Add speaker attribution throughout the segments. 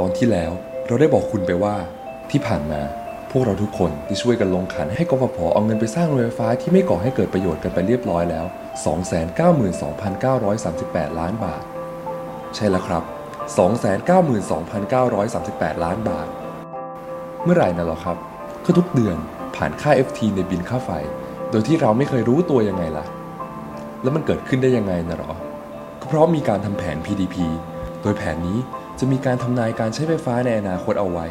Speaker 1: ตอนที่แล้วเราได้บอกคุณไปว่าที่ผ่านมา พวกเราทุกคนได้ช่วยกันลงขันให้กฟผเอาเงินไปสร้างโรงไฟฟ้าที่ไม่ก่อให้เกิดประโยชน์กันไปเรียบร้อยแล้ว 292,938 ล้านบาท ใช่แล้วครับ 292,938 ล้านบาท เมื่อไหร่นะหรอครับก็ทุกเดือนผ่านค่า FT ในบินค่าไฟ โดยที่เราไม่เคยรู้ตัวยังไงล่ะ แล้วมันเกิดขึ้นได้ยังไงนะหรอก็เพราะมีการทำแผน PDP โดยแผนนี้ จะมีการทำนายการใช้ไฟฟ้าในอนาคตเอาไว้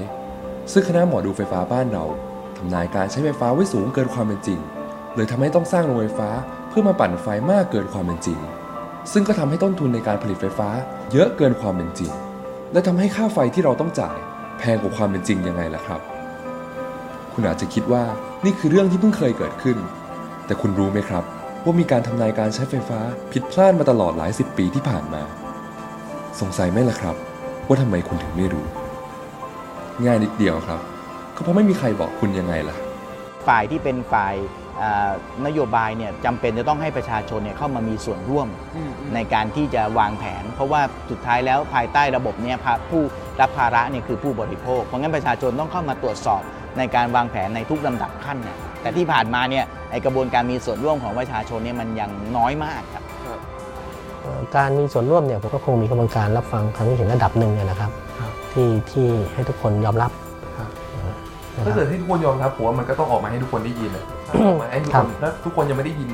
Speaker 1: ซึ่งคณะหมอดูไฟฟ้าบ้านเราทำนายการใช้ไฟฟ้าไว้สูงเกินความเป็นจริงเลยทำให้ต้องสร้างโรงไฟฟ้าเพื่อมาปั่นไฟมากเกินความเป็นจริง ซึ่งก็ทำให้ต้นทุนในการผลิตไฟฟ้า เยอะเกินความเป็นจริง และทำให้ค่าไฟที่เราต้องจ่ายแพงกว่าความเป็นจริงยังไงล่ะครับ คุณอาจจะคิดว่านี่คือเรื่องที่เพิ่งเคยเกิดขึ้น แต่คุณรู้ไหมครับว่ามีการทำนายการใช้ไฟฟ้าผิดพลาดมาตลอดหลายสิบปีที่ผ่านมา สงสัยไหมล่ะครับ ว่าทำไมคุณถึงไม่รู้ ง่ายนิดเดียวครับก็เพราะไม่มีใครบอกคุณยังไงล่ะ
Speaker 2: ฝ่ายที่เป็นฝ่ายอ่านโยบายเนี่ยจำเป็นจะต้องให้ประชาชนเนี่ยเข้ามามีส่วนร่วมในการที่จะวางแผน เพราะว่าสุดท้ายแล้วภายใต้ระบบเนี่ยภาผู้รับภาระเนี่ยคือผู้บริโภค เพราะงั้นประชาชนต้องเข้ามาตรวจสอบในการวางแผนในทุกลำดับขั้นเนี่ยแต่ที่ผ่านมาเนี่ยไอกระบวนการมีส่วนร่วมของประชาชนเนี่ยมันยังน้อยมากครับ
Speaker 3: เอ่อ การมีส่วนร่วมเนี่ยผมก็คงมีกระบวนการรับฟังความคิดเห็นระดับหนึ่งอะนะครับ
Speaker 4: ครับ
Speaker 3: ที่ที่ให้ทุกคนยอมรับ
Speaker 4: ครับ
Speaker 3: เอ่อนะค
Speaker 4: ถ้า
Speaker 3: รับ
Speaker 4: เกิดให้ทุกคนยอมรับผมว่ามันก็ต้องออกมาให้ทุกคนได้ยินอะถ้าออกมาให้ทุก
Speaker 3: ครั
Speaker 4: ค
Speaker 3: บ
Speaker 4: นถ้าทุกคนยังไม่ได้ยิน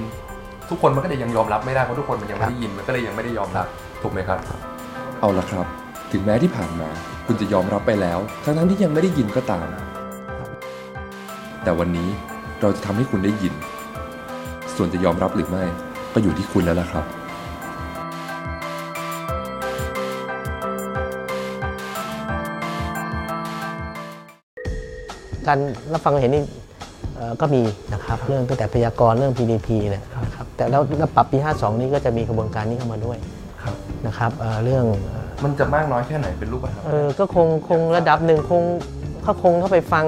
Speaker 4: ทุกคนมันก็จะยังยอมรับไม่ได้เพราะทุกคนมันยังไม่ได้ยินมันก็เลยยังไม่ได้ยอมรับถูกไหมครับ
Speaker 1: เอาละครับ ถึงแม้ที่ผ่านมา คุณจะยอมรับไปแล้ว ทั้งทั้งๆที่ยังไม่ได้ยินก็ตาม แต่วันนี้เราจะทำให้คุณได้ยิน ส่วนจะยอมรับหรือไม่ก็อยู่ที่คุณแล้วล่ะครับ
Speaker 3: การรับฟังความเห็นนี่เอ่อก็มีนะครับเรื่องตั้งแต่พยากรณ์เรื่อง PDP เนี่ยนะครับแต่แล้วแล้วปรับปี 52 นี้ก็จะมีกระบวนการนี้เข้ามาด้วย
Speaker 4: ครับ
Speaker 3: นะครับเอ่อเรื่องเอ่อ
Speaker 4: มันจะมากน้อยแค่ไหนเป็นรูปธรรม
Speaker 3: เออก็คงคงระดับหนึ่งคงเขาคงเข้าไปฟัง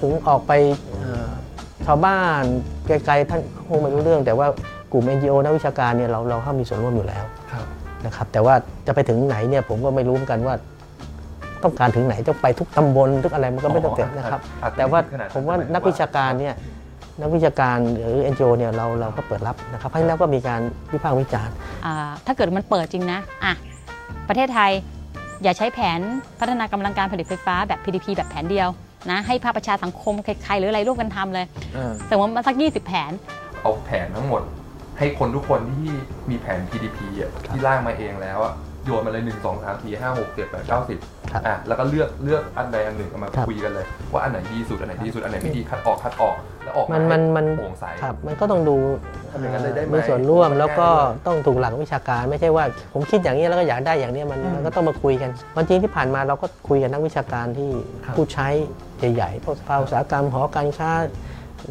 Speaker 3: ถึงออกไปเอ่อชาวบ้านไกลๆท่านคงไม่รู้เรื่อง แต่ว่ากลุ่ม NGO นักวิชาการเนี่ยเราเราเข้ามีส่วนร่วมอยู่แล้ว
Speaker 4: ครับ
Speaker 3: นะครับแต่ว่าจะไปถึงไหนเนี่ยผมก็ไม่รู้เหมือนกันว่า ต้องการถึงไหนจะไปทุกตำบลทุกอะไรมันก็ไม่ต้องเสร็จนะครับ
Speaker 4: อาจจะ
Speaker 3: แต่ว่า
Speaker 4: ขนด
Speaker 3: ผมว่านักวิชาการเนี่ยนักวิชาการหรือ NGO เนี่ยเราเราก็เปิดรับนะครับเพราะฉะนั้นก็มีการวิพากษ์วิจารณ์
Speaker 5: อ่าถ้าเกิดมันเปิดจริงนะอะประเทศไทยอย่าใช้แผนพัฒนากำลังการผลิตไฟฟ้าแบบ PDP แบบแผนเดียวนะให้ภาคประชาสังคมใครๆหรืออะไรร่วมกันทำเลยสมมติมาสัก 20 แผน
Speaker 4: เอาแผนทั้งหมด ให้คนทุกคนที่มีแผน PDP อะที่ร่างมาเองแล้วอะ โยนมาเลย1 2 3 4 5 6 7 8 9
Speaker 3: ครับ
Speaker 4: 10อะแล้วก็เลือกเลือกอันใดอันหนึ่งเอามา
Speaker 3: ครับ
Speaker 4: คุยกันเลย ว่าอันไหนดีสุดอันไหนดีสุดอันไหนไม่ดีคัดออกคัดออกแล้วออก
Speaker 3: มั
Speaker 4: มานให้
Speaker 3: มันมัน
Speaker 4: โปร่งใส
Speaker 3: ครับมันก็ต้องดู
Speaker 4: ทำอย่างนั้นเลยได้ไหม
Speaker 3: มีส่วนร่วมแล้วก็
Speaker 4: ง่ายด้วย
Speaker 3: ต้องถูกหลักวิชาการไม่ใช่ว่า ผมคิดอย่างนี้แล้วก็อยากได้อย่างนี้มัน
Speaker 4: อืม
Speaker 3: มันก็ต้องมาคุยกันวันจริงที่ผ่านมาเราก็คุยกับนักวิชาการที่
Speaker 4: ครับ
Speaker 3: ผู้ใช้ใหญ่ๆพวกสภาอุตสาหกรรมหอการค้า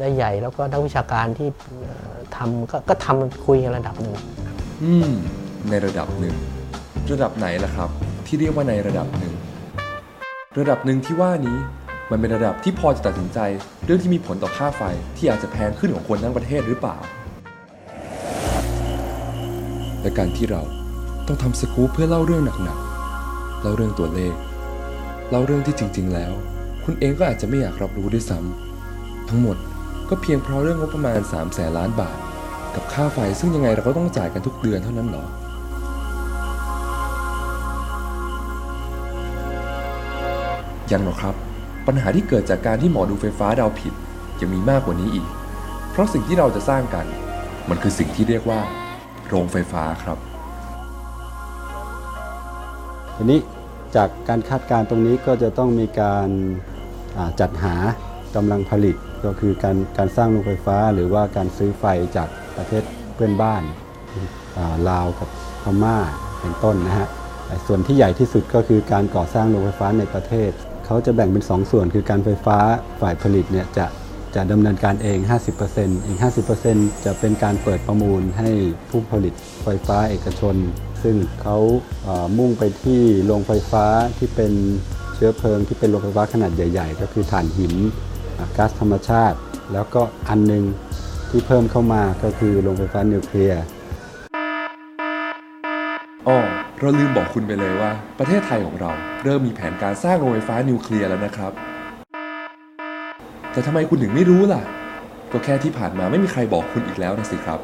Speaker 3: รายใหญ่ แล้วก็นักวิชาการที่เอ่อทำก็ก็ทำคุยกันระดับหนึ่ง
Speaker 1: อืมในระดับหนึ่ง ระดับไหนล่ะครับ ที่เรียกว่าในระดับหนึ่ง ระดับหนึ่งที่ว่านี้มันเป็นระดับที่พอจะตัดสินใจ เรื่องที่มีผลต่อค่าไฟที่อาจจะแพงขึ้นของคนทั้งประเทศหรือเปล่า และการที่เราต้องทำสกู๊ปเพื่อเล่าเรื่องหนักๆเล่าเรื่องตัวเลขเล่าเรื่องที่จริง ๆ แล้ว คุณเองก็อาจจะไม่อยากรับรู้ด้วยซ้ำทั้งหมดก็เพียงเพราะเรื่องงบประมาณ3แสนล้านบาท กับค่าไฟซึ่งยังไงเราก็ต้องจ่ายกันทุกเดือนเท่านั้นเหรอ ยังหรอกครับ ปัญหาที่เกิดจากการที่หมอดูไฟฟ้าเดาผิดยังมีมากกว่านี้อีก เพราะสิ่งที่เราจะสร้างกัน มันคือสิ่งที่เรียกว่า โรงไฟฟ้าครับ
Speaker 6: ทีนี้จากการคาดการณ์ตรงนี้ก็จะต้องมีการาจัดหากำลังผลิตก็คือการการสร้างโรงไฟฟ้า หรือว่าการซื้อไฟจากประเทศเพื่อนบ้านาลาวกับพม่าเป็นต้นนะฮะแต่ส่วนที่ใหญ่ที่สุดก็คือการก่อสร้างโรงไฟฟ้าในประเทศ เขาจะแบ่งเป็น 2 ส่วนคือการไฟฟ้าฝ่ายผลิตเนี่ยจะจะดำเนินการเอง 50%อีก 50%จะเป็นการเปิดประมูลให้ผู้ผลิตไฟฟ้าเอกชน ซึ่งเขาเอ่อมุ่งไปที่โรงไฟฟ้าที่เป็นเชื้อเพลิงที่เป็นโรงไฟฟ้าขนาดใหญ่ ๆ ก็คือถ่านหินก๊าซธรรมชาติ แล้วก็อันหนึงที่เพิ่มเข้ามาก็คือโรงไฟฟ้านิวเคลียร์
Speaker 1: เราลืมบอกคุณไปเลยว่า ประเทศไทยของเราเริ่มมีแผนการสร้างโรงไฟฟ้านิวเคลียร์แล้วนะครับ แต่ทำไมคุณถึงไม่รู้ล่ะ ก็แค่ที่ผ่านมาไม่มีใครบอกคุณอีกแล้วนะสิครับ